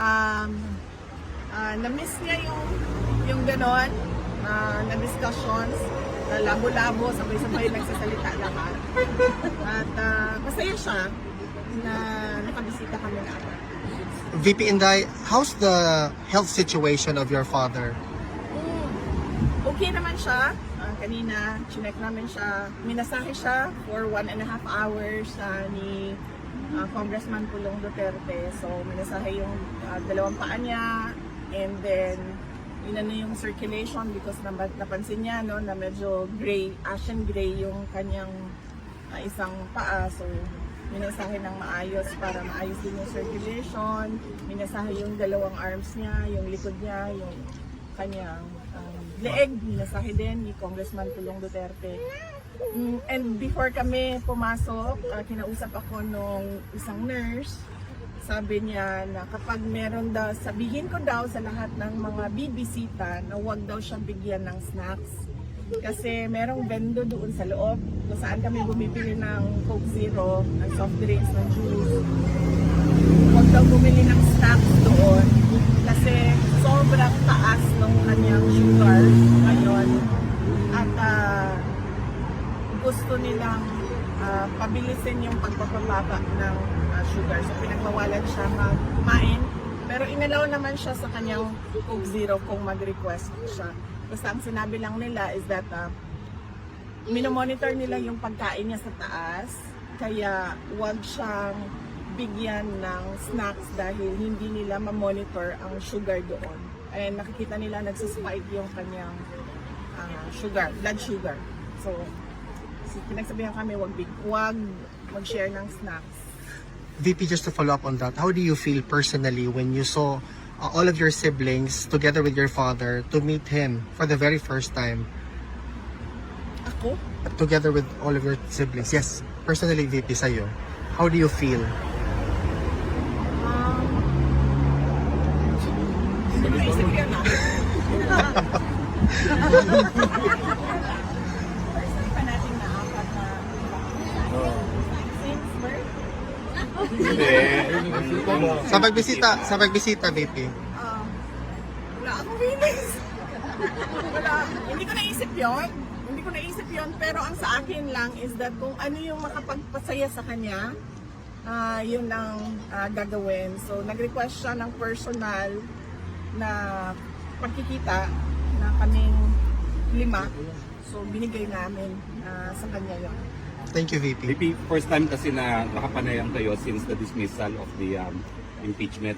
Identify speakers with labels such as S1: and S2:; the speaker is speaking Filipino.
S1: um, ah, na-miss niya yung, yung ganon, ah, na discussions, na labo-labo, sabay-sabay nagsasalita lahat. At ah, masaya siya na nakabisita kami na agad.
S2: VP Inday, how's the health situation of your father?
S1: Okay naman siya. Ah, kanina, chinek namin siya. Minasahe siya for one and a half hours ah, ni ah, Congressman Pulong Duterte. So, minasahe yung ah, dalawang paa niya. And then, inano yung circulation because nap- napansin niya no, na medyo gray, ashen gray yung kanyang ah, isang paa. So, minasahe ng maayos para maayos din yung circulation. Minasahe yung dalawang arms niya, yung likod niya, yung kanyang um, leeg. Minasahe din ni Congressman Tulong Duterte. Mm, and before kami pumasok, ah, kinausap ako nung isang nurse. Sabi niya na kapag meron daw, sabihin ko daw sa lahat ng mga bibisita na huwag daw siyang bigyan ng snacks. Kasi merong vendo doon sa loob kung saan kami bumibili ng Coke Zero, ng soft drinks, ng juice. Huwag daw bumili ng snacks doon kasi sobrang taas ng kanyang sugar ngayon. At ah, gusto nilang ah, pabilisin yung pagpapababa ng ah, sugar. So pinagbawalan siya mag- kumain. Pero inalaw naman siya sa kanyang Coke Zero kung mag-request siya. Basta ang sinabi lang nila is that uh, minomonitor nila yung pagkain niya sa taas. Kaya wag siyang bigyan ng snacks dahil hindi nila ma-monitor ang sugar doon. And nakikita nila nagsispike yung kanyang ah, sugar, blood sugar. So, pinagsabihan kami wag big, wag mag-share ng snacks.
S2: VP, just to follow up on that, how do you feel personally when you saw uh, all of your siblings together with your father to meet him for the very first time?
S1: Ako?
S2: Together with all of your siblings. Yes, personally, VP, sa'yo. How do you feel?
S1: Um, naisip yun ah. First time pa natin na apat na since birth.
S2: Sa pagbisita, sa pagbisita, VP.
S1: Ah, wala akong feelings. wala. Hindi ko naisip yon. Hindi ko naisip yon. Pero ang sa akin lang is that kung ano yung makapagpasaya sa kanya, ah yun lang ah, gagawin. So, nag-request siya ng personal na pagkikita na kaming lima. So, binigay namin ah, sa kanya yun.
S2: Thank you, VP.
S3: Maybe first time kasi na nakapanayam kayo since the dismissal of the um, impeachment